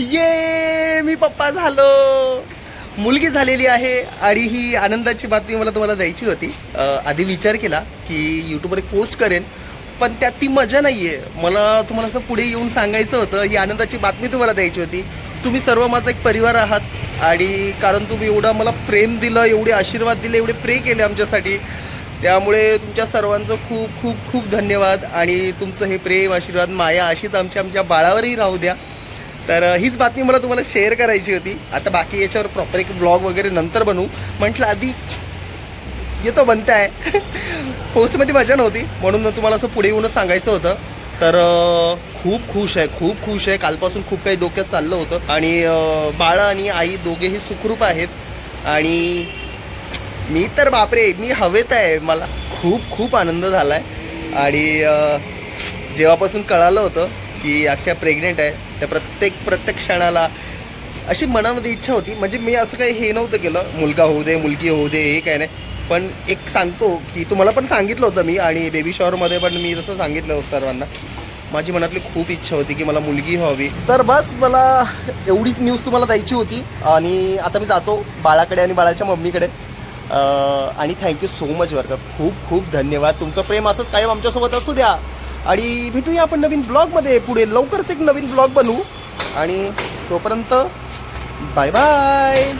ये मी पप्पा झालो. मुलगी झालेली आहे आणि ही आनंदाची बातमी मला तुम्हाला द्यायची होती. आधी विचार केला की यूट्यूबवर एक पोस्ट करेन पण त्यात ती मजा नाही आहे मला तुम्हाला असं पुढे येऊन सांगायचं होतं ही आनंदाची बातमी तुम्हाला द्यायची होती. तुम्ही सर्व माझा एक परिवार आहात आणि कारण तुम्ही एवढं मला प्रेम दिलं एवढे आशीर्वाद दिले एवढे प्रे केले आमच्यासाठी. त्यामुळे तुमच्या सर्वांचं खूप खूप खूप धन्यवाद आणि तुमचं हे प्रेम आशीर्वाद माया अशीच आमच्या आमच्या बाळावरही राहू द्या. तर हीच बातमी मला तुम्हाला शेअर करायची होती. आता बाकी याच्यावर प्रॉपर एक ब्लॉग वगैरे नंतर बनवू. म्हटलं आधी येतो बनते आहे पोस्टमध्ये मजा नव्हती. म्हणून तुम्हाला असं पुढे येऊनच सांगायचं होतं. तर खूप खुश आहे खूप खुश आहे. कालपासून खूप काही डोक्यात चाललं होतं. आणि अ, बाळं आणि आई दोघेही सुखरूप आहेत. आणि मी तर बापरे मी हवेत आहे. मला खूप खूप आनंद झाला आहे आणि जेव्हापासून कळालं होतं की अक्षय प्रेग्नेंट आहे त्या प्रत्येक प्रत्येक क्षणाला अशी मनामध्ये इच्छा होती. म्हणजे मी असं काही हे नव्हतं केलं मुलगा होऊ दे मुलगी होऊ दे हे काय नाही. पण एक सांगतो की तुम्हाला पण सांगितलं होतं मी आणि बेबी शॉवरमध्ये पण मी जसं सांगितलं होतं सर्वांना माझी मनातली खूप इच्छा होती की मला मुलगी हवी. तर बस मला एवढीच न्यूज तुम्हाला द्यायची होती आणि आता मी जातो बाळाकडे आणि बाळाच्या मम्मीकडे. आणि थँक्यू सो मच बरं का खूप खूप धन्यवाद. तुमचं प्रेम असंच कायम आमच्यासोबत असू द्या. आणि भेटूया आपण नवीन ब्लॉगमध्ये. पुढे लवकरच एक नवीन ब्लॉग बनवू आणि तोपर्यंत बाय बाय